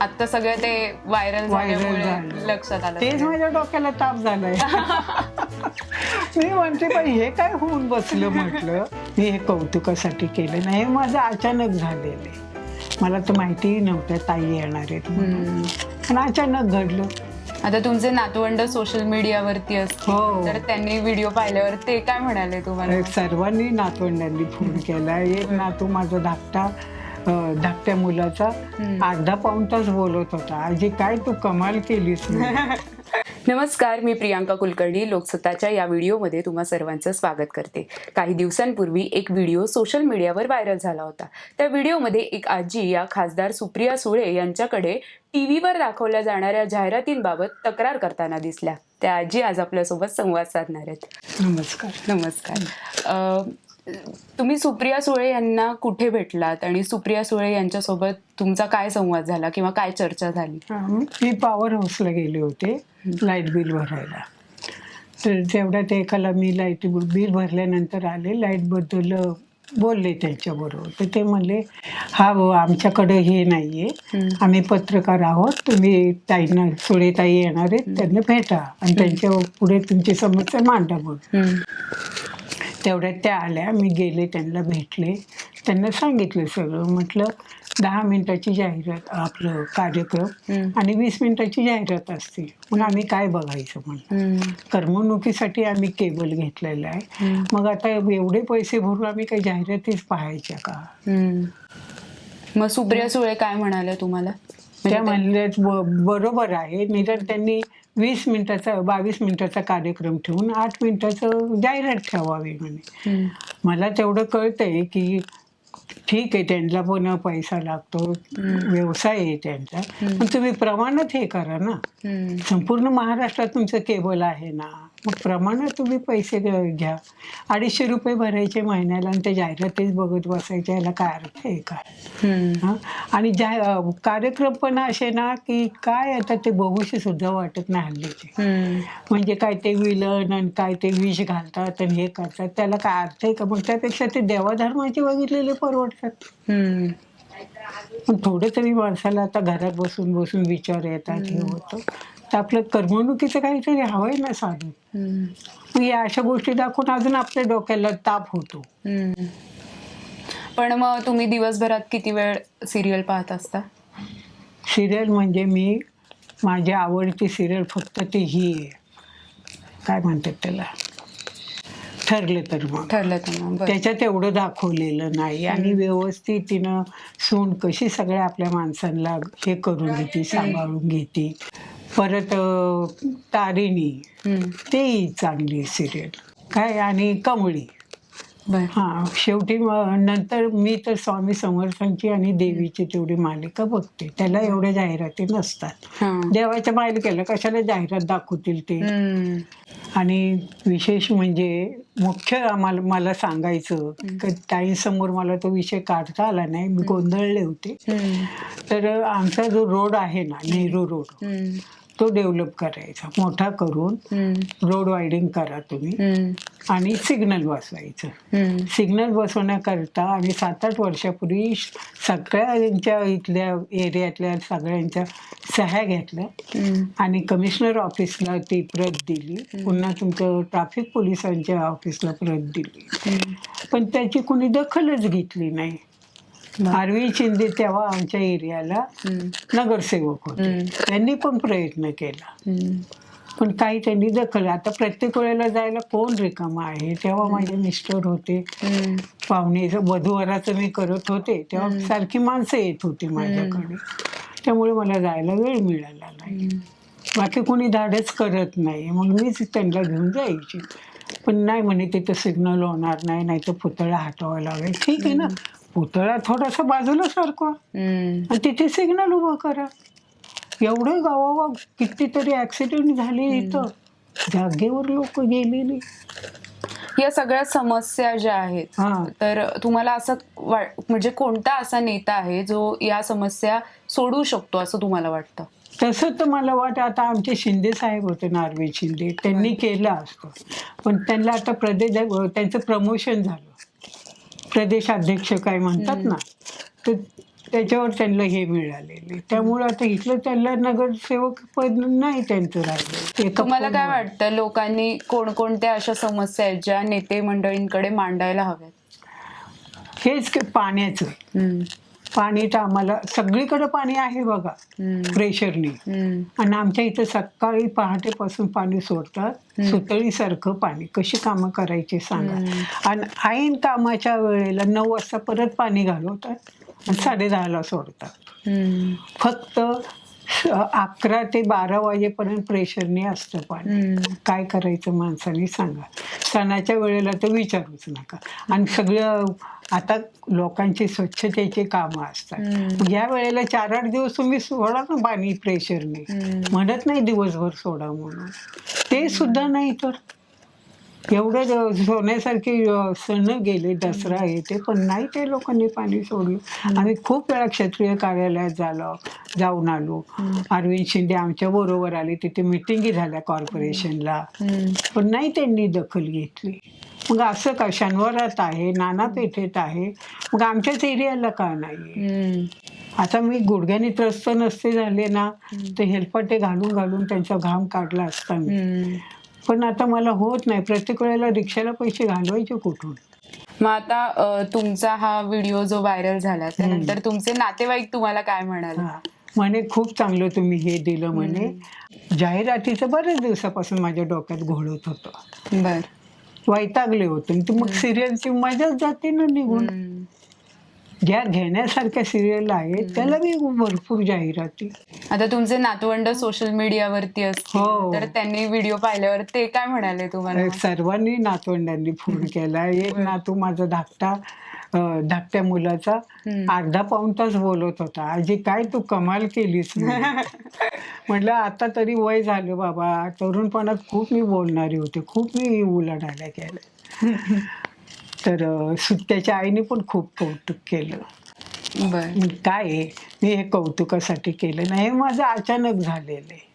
आता सगळं ते व्हायरल झाल्यामुळे. लक्षात आलं तेच. माझ्या डोक्याला ताप झालाय. मी म्हणते पण हे काय होऊन बसलं म्हटलं? मी हे कौतुकासाठी केलं नाही. हे माझं अचानक झालेलं आहे. मला तर माहितीही नव्हतं ताई येणार आहेत म्हणून. पण अचानक घडलं. आता तुमचे नातवंड सोशल मीडियावरती असतील हो. तर त्यांनी व्हिडिओ पाहिल्यावर ते काय म्हणाले तुम्हाला? सर्वांनी नातवंडांनी फोन केला. एक नातू माझा धाकटा धाकट्या मुलाचा. अर्धा पाऊण तास बोलत होता. आजी काय तू कमाल केलीस. नमस्कार मी प्रियांका कुलकर्णी. लोकसत्ताच्या या व्हिडिओमध्ये तुम्हा सर्वांचं स्वागत करते. काही दिवसांपूर्वी एक व्हिडिओ सोशल मीडियावर व्हायरल झाला होता. त्या व्हिडिओमध्ये एक आजी या खासदार सुप्रिया सुळे यांच्याकडे टी व्हीवर दाखवल्या जाणाऱ्या जाहिरातींबाबत तक्रार करताना दिसल्या. त्या आजी आज आपल्यासोबत संवाद साधणार आहेत. नमस्कार. नमस्कार. अ, तुम्ही सुप्रिया सुळे यांना कुठे भेटलात? आणि सुप्रिया सुळे यांच्यासोबत तुमचा काय संवाद झाला किंवा काय चर्चा झाली? मी पॉवर हाऊसला गेले होते लाइट बिल भरायला. तर तेवढ्यात एकाला मी लाइट बिल भरल्यानंतर आले लाईटबद्दल बोलले त्यांच्याबरोबर. तर ते म्हणले हा भाऊ आमच्याकडे हे नाही आहे आम्ही पत्रकार आहोत. तुम्ही ताईंना सुळे ताई येणार आहेत त्यांना भेटा. आणि त्यांच्या पुढे तुमची समस्या मांडा म्हणून. तेवढ्यात त्या आल्या. मी गेले त्यांना भेटले. त्यांना सांगितलं सगळं. म्हटलं दहा मिनिटाची जाहिरात आपलं कार्यक्रम आणि वीस मिनिटाची जाहिरात असते मग आम्ही काय बघायचं म्हणलं करमणुकीसाठी आम्ही केबल घेतलेला आहे. मग आता एवढे पैसे भरून आम्ही काही जाहिरातीच पाहायच्या का? मग सुप्रिया सुळे काय म्हणाल्या तुम्हाला? त्या म्हणल्याच ब- बरोबर आहे. निदान त्यांनी वीस मिनिटाचा बावीस मिनिटाचा कार्यक्रम ठेवून आठ मिनिटाचं जाहिरात ठेवावी म्हणे. मला तेवढं कळतंय की ठीक आहे त्यांना पण पैसा लागतो व्यवसाय आहे त्यांचा. पण तुम्ही प्रमाणात हे करा ना. संपूर्ण महाराष्ट्रात तुमचं केबल आहे ना. मग प्रमाणात तुम्ही पैसे घ्या अडीचशे रुपये भरायचे महिन्याला आणि ते जाहिरातीच बघत बसायचे याला काय अर्थ आहे का? आणि कार्यक्रम पण असे ना की काय आता ते बघूशी सुद्धा वाटत नाही हल्लीचे. म्हणजे काय ते विलन आणि काय ते विष घालतात आणि हे करतात त्याला काय अर्थ आहे का? मग त्यापेक्षा ते देवाधर्माचे बघितलेले परवडतात. पण थोडं तरी माणसाला आता घरात बसून बसून विचार येतात हे होतं. तर आपलं करमणुकीचं काहीतरी हवंय ना. मग या अशा गोष्टी दाखवून अजून आपल्या डोक्याला ताप होतो. पण मग तुम्ही दिवसभरात किती वेळ सिरियल पाहत असता? सिरियल म्हणजे मी माझी आवडती सिरियल फक्त ती ही आहे. काय म्हणतात त्याला? ठरलं तर मग. ठरलं तर मग बरं. त्याच्यात एवढं दाखवलेलं नाही. आणि व्यवस्थित तिनं सून कशी सगळ्या आपल्या माणसांना हे करून घेते सांभाळून घेते. परत तारिणी. तेही चांगली सिरियल काय आणि कमळी. हा शेवटी म- नंतर मी तर स्वामी समर्थांची आणि देवीची तेवढी मालिका बघते त्याला एवढ्या जाहिराती नसतात. देवाच्या मालिकेला कशाला जाहिरात दाखवतील ते. आणि विशेष म्हणजे मुख्य आम्हाला मला सांगायचं की ताईंसमोर मला तो विषय काढता आला नाही मी गोंधळले होते. तर आमचा जो रोड आहे ना नेहरू रोड. तो डेव्हलप करायचा मोठा करून. रोड वायडिंग करा तुम्ही. आणि सिग्नल बसवायचं. सिग्नल बसवण्याकरता आम्ही सात आठ वर्षापूर्वी सगळ्यांच्या इथल्या एरियातल्या सगळ्यांच्या सह्या घेतल्या. आणि कमिशनर ऑफिसला ती प्रत दिली पुन्हा तुमचं ट्रॅफिक पोलिसांच्या ऑफिसला प्रत दिली. पण त्याची कोणी दखलच घेतली नाही आरवी शिंदे तेव्हा आमच्या एरियाला. नगरसेवक होते. त्यांनी पण प्रयत्न केला. पण काही त्यांनी दखल आता प्रत्येक वेळेला जायला कोण रिकामा आहे? तेव्हा माझे मिस्टर होते. पाहुणे वधूवराचं मी करत होते. तेव्हा सारखी माणसं येत होती माझ्याकडे. त्यामुळे मला जायला वेळ मिळाला नाही. बाकी कोणी धाडच करत नाही. मग मीच त्यांना घेऊन जायची. पण नाही म्हणे तिथं सिग्नल होणार नाही नाही तर पुतळा हटवावा लागेल. ठीक आहे ना? पुतळा थोडासा बाजूला सरकवा. हम्म. आणि तिथे सिग्नल उभं करा. एवढं गावावा कितीतरी ऍक्सिडेंट झाले इथं. जागेवर लोक गेलेली. या सगळ्या समस्या ज्या आहेत हा. तर तुम्हाला असं वा- म्हणजे कोणता असा नेता आहे जो या समस्या सोडवू शकतो असं तुम्हाला वाटतं? तसं तर मला वाटतं आता आमचे शिंदे साहेब होते नारवे शिंदे. त्यांनी केलं असतं. पण त्यांना आता प्रदेश त्यांचं प्रमोशन झालं. प्रदेशाध्यक्ष काय म्हणतात ना तर त्याच्यावर त्यांना हे मिळालेले त्यामुळे आता इथलं त्यांना नगरसेवक पद नाही त्यांचं राहिलं तुम्हाला काय. वाटतं? लोकांनी कोणकोणत्या अशा समस्या आहेत ज्या नेते मंडळींकडे मांडायला हव्यात? हेच की पाण्याचं. पाणी तर आम्हाला सगळीकडे पाणी आहे बघा प्रेशरनी. आणि आमच्या इथं सकाळी पहाटेपासून पाणी सोडतात सुतळीसारखं पाणी. कशी कामं करायची सांगा. आणि ऐन कामाच्या वेळेला नऊ वाजता परत पाणी घालवतात आणि साडे दहाला सोडतात. फक्त अकरा ते बारा वाजेपर्यंत प्रेशरने असतं पाणी. काय करायचं माणसाने सांगा. सणाच्या वेळेला तर विचारूच नका. आणि सगळं आता लोकांची स्वच्छतेची कामं असतात. या वेळेला चार आठ दिवस तुम्ही सोडा ना पाणी प्रेशरने. म्हणत नाही दिवसभर सोडा म्हणून. ते सुद्धा नाही तर. एवढं सोन्यासारखे सण गेले दसरा हे ते पण नाही ते लोकांनी पाणी सोडलं. आम्ही खूप वेळा क्षेत्रीय कार्यालयात झालो जाऊन आलो. अरविंद शिंदे आमच्या बरोबर आले तिथे मिटिंगी झाल्या कॉर्पोरेशनला. पण नाही त्यांनी दखल घेतली. मग असं का शनिवारात आहे नाना पेठेत आहे मग आमच्याच एरियाला का नाही. आता मी गुडघ्याने त्रस्त नसते झाले ना ते हेलपाटे घालून घालून त्यांचा घाम काढला असता मी. पण आता मला होत नाही. प्रत्येक वेळेला रिक्षाला पैसे घालवायचे कुठून? मग आता अ, तुमचा हा व्हिडिओ जो व्हायरल झाला त्यानंतर तुमचे नातेवाईक तुम्हाला काय म्हणाले? हा. म्हणे खूप चांगलं तुम्ही हे दिलं म्हणे. जाहिरातीचं बऱ्याच दिवसापासून माझ्या डोक्यात घोळत होतं. बर. वैतागले होते. आणि ते मग सिरियलची मजाच जाते ना निघून. हम्म. ज्या घेण्यासारख्या सिरियल आहेत त्याला बी भरपूर जाहिराती आता तुमचे नातवंड सोशल मीडियावरती असतील हो. तर त्यांनी व्हिडिओ पाहिल्यावर ते काय म्हणाले तुम्हाला? सर्वांनी नातवंडांनी फोन केला. एक नातू माझा धाकटा धाकट्या मुलाचा. अर्धा पाऊण तास बोलत होता. आजी काय तू कमाल केलीस. म्हटलं आता तरी वय झालं बाबा. तरुणपणात खूप मी बोलणारी होते. खूप मी उलाढाल्या केल्या. तर सुट्ट्याच्या आईने पण खूप कौतुक केलं. बर. काय आहे, मी हे कौतुकासाठी केलं नाही. हे माझं अचानक झालेलं आहे.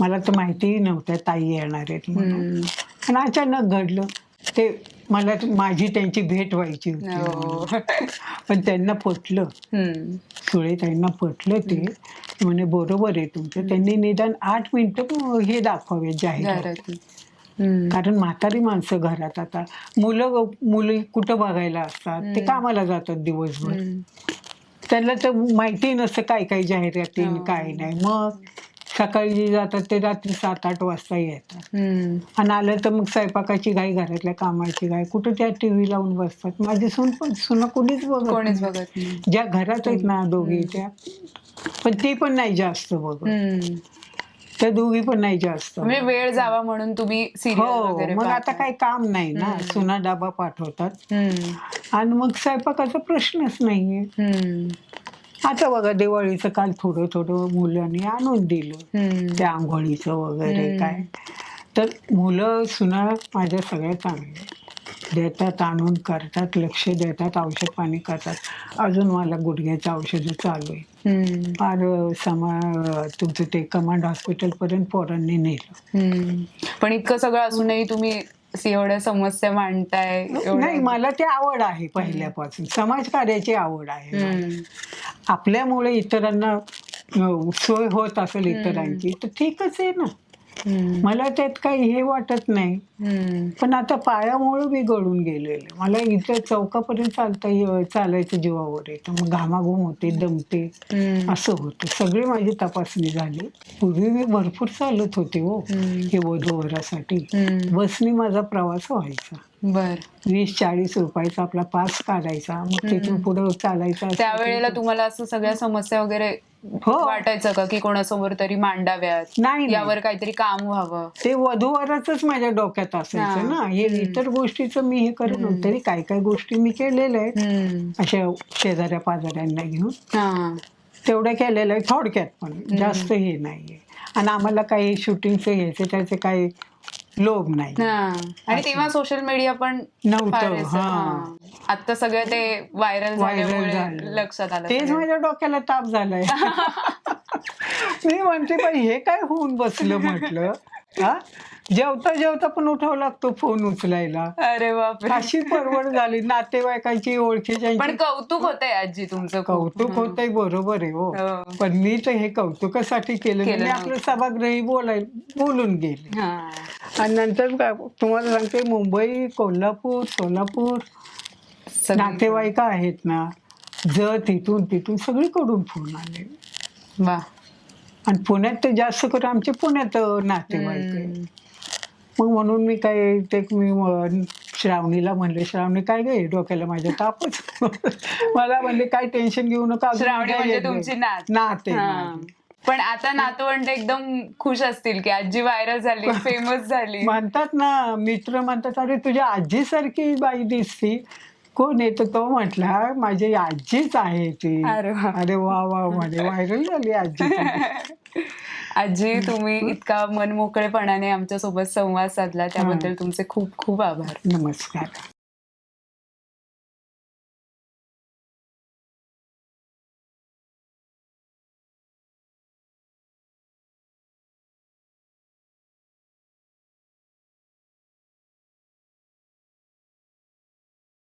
मला तर माहितीही नव्हतं ताई येणार आहेत म्हणून. आणि अचानक घडलं. ते मला माझी त्यांची भेट व्हायची होती. हो. पण त्यांना पटलं. सुळे ताईंना पटलं ते. म्हणे बरोबर आहे तुमचं. त्यांनी निदान आठ मिनिटं हे दाखवावे. हम्म. कारण म्हातारी माणसं घरात आता. मुलं मुली कुठं बघायला असतात? ते कामाला जातात दिवसभर. त्यांना तर माहिती नसतं काय काय जाहिराती हो. काय नाही. मग सकाळी जे जातात ते रात्री सात आठ वाजता येतात. आणि आलं तर मग स्वयंपाकाची घाई घरातल्या कामाची घाई. कुठं त्या टी व्ही लावून बसतात? माझी सून पण सुना कोणीच बघत कोणीच. बघत ज्या घरात आहेत ना दोघी त्या पण ती पण नाही जास्त बघत. त्या दोघी पण नाही जास्त म्हणजे वेळ जावा म्हणून तुम्ही सिरियल हो वगैरे मग आता. काही काम नाही ना सुना डबा पाठवतात हम्म. आणि मग स्वयंपाकाचा प्रश्नच नाहीये हम्म. आता बघा दिवाळीचं काल थोडं थोडं मुलांनी आणून दिलं हम्म. त्या आंघोळीचं वगैरे. काय तर मुलं सुना माझ्या सगळ्या चांगल्या देतात आणून करतात लक्ष देतात औषध पाणी करतात अजून मला गुडघ्याचं औषधं चालू आहे हम्म. फार अं, समा अं, तुमचं ते कमांड हॉस्पिटलपर्यंत पोरांनी नेलं हम्म. पण इतकं सगळं असूनही तुम्ही एवढ्या समस्या मांडताय एवढ्या- नाही मला ते आवड आहे पहिल्यापासून समाजकार्याची आवड आहे. हम्म. आपल्यामुळे इतरांना अं, सोय होत असेल इतरांची तर ठीकच आहे ना. मला त्यात काही हे वाटत नाही. पण आता पायामुळे मी गळून गेलेले. मला इथं चौकापर्यंत चालता चालायचं जीवावर येतं. मग घामाघूम होते दमते. असं होतं. सगळी माझी तपासणी झाली. पूर्वी मी भरपूर चालत होते हो. हे वधूवरासाठी. बसनी माझा प्रवास व्हायचा. बर. वीस चाळीस रुपयाचा आपला पास काढायचा. मग तिथून पुढे चालायचा त्यावेळेला तुम्हाला असं सगळ्या समस्या वगैरे हो. वाटायचं का की कोणासमोर तरी मांडाव्यात? नाही. यावर काहीतरी काम व्हावं. ते वधूवरच माझ्या डोक्यात. असायचं ना. हे इतर गोष्टीचं मी हे करत नव्हतं. तरी काही काही गोष्टी मी केलेल्या आहेत. अशा शेजाऱ्या पाजाऱ्यांना घेऊन. हा. तेवढ्या केलेल्या आहे थोडक्यात पण. जास्त हे नाहीये. आणि आम्हाला काही शूटिंगचं घ्यायचं त्याचे काही लोभ नाही हा. आणि तेव्हा सोशल मीडिया पण नव्हतं, फार असं, हा. हा. आता सगळं ते व्हायरल झाल्यामुळे लक्षात आलं तेच सगळं. माझ्या डोक्याला ताप झालाय मी म्हणते पण हे काय होऊन बसलं म्हटलं हा जेवता जेवता पण उठावं लागतो फोन उचलायला. अरे बापरे. अशी परवड झाली. नातेवाईकांची ओळखीच्या पण कौतुक होतंय आजी तुमचं. कौतुक होतंय बरोबर आहे हो. हो. पण मी तर हे कौतुकासाठी केलं केलं मी आपलं सभागृही बोलाय बोलून गेले. हा. आणि नंतर काय तुम्हाला सांगते मुंबई कोल्हापूर सोलापूर सगळी- नातेवाईक आहेत ना जर तिथून तिथून सगळीकडून फोन आले. वा. आणि पुण्यात तर जास्त करून आमचे पुण्यात नातेवाईक आहे हम्म. मग म्हणून मी काय ते मी श्रावणीला म्हणले श्रावणी काय गे डोक्याला माझ्या तापच मला म्हणले काय टेन्शन घेऊ नका श्रावणी म्हणजे येत. तुमची नात नात. पण आता नातवंड एकदम खुश असतील की आजी व्हायरल झाली फेमस झाली म्हणतात ना मित्र म्हणतात अरे तुझ्या आजीसारखी बाई दिसती कोण तर तो म्हटला माझी आजीच आहे ती अरे वा. वा वा म्हणे व्हायरल झाली आजी. आजी तुम्ही इतका मनमोकळेपणाने आमच्यासोबत संवाद साधला त्याबद्दल तुमचे खूप खूप आभार. नमस्कार.